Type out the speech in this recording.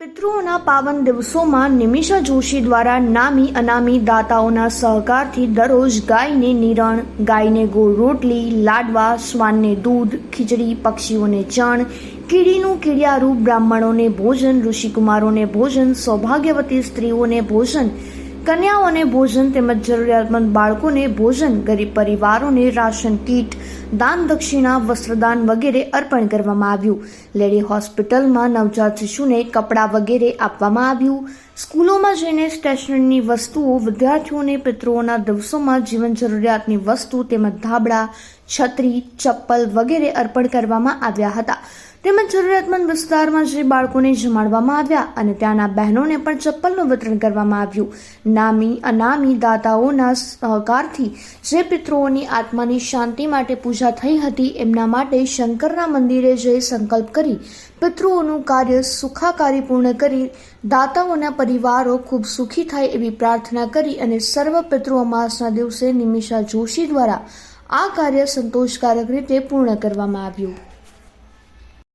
પિતૃઓના પાવન દિવસોમાં નિમિષા જોશી દ્વારા નામી અનામી દાતાઓના સહકારથી દરરોજ ગાયને નિરણ, ગાયને ગોળ રોટલી, લાડવા, શ્વાનને દૂધ, ખીચડી, પક્ષીઓને ચણ, કીડીનું કીડિયારૂપ બ્રાહ્મણોને ભોજન, ઋષિકુમારોને ભોજન, સૌભાગ્યવતી સ્ત્રીઓને ભોજન કન્યાઓને ભોજન તેમજ જરૂરિયાતમંદ બાળકોને ભોજન, ગરીબ પરિવારોને રાશન કીટ, દાન દક્ષિણા, વસ્ત્રદાન વગેરે અર્પણ કરવામાં આવ્યું. લેડી હોસ્પિટલમાં નવજાત શિશુને કપડાં વગેરે આપવામાં આવ્યું. સ્કૂલોમાં જઈને સ્ટેશનરીની વસ્તુઓ વિદ્યાર્થીઓને પિતૃઓના દિવસોમાં જીવન જરૂરિયાતની વસ્તુ તેમજ ધાબળા, છત્રી, ચપ્પલ વગેરે અર્પણ કરવામાં આવ્યા હતા. તેમજ જરૂરિયાતમંદ વિસ્તારમાં જે બાળકોને જમાડવામાં આવ્યા અને ત્યાંના બહેનોને પણ ચપ્પલનું વિતરણ કરવામાં આવ્યું. નામી, અનામી દાતાઓના સહકારથી જે પિતૃઓની આત્માની શાંતિ માટે પૂજા થઈ હતી, એમના માટે શંકરના મંદિરે જઈ સંકલ્પ કરી, પિતૃઓનું કાર્ય સુખાકારી પૂર્ણ કરી, દાતાઓના પરિવારો ખૂબ સુખી થાય એવી પ્રાર્થના કરી અને સર્વ પિતૃ અમાસના દિવસે નિમિષા જોશી દ્વારા આ કાર્ય સંતોષકારક રીતે પૂર્ણ કરવામાં આવ્યું.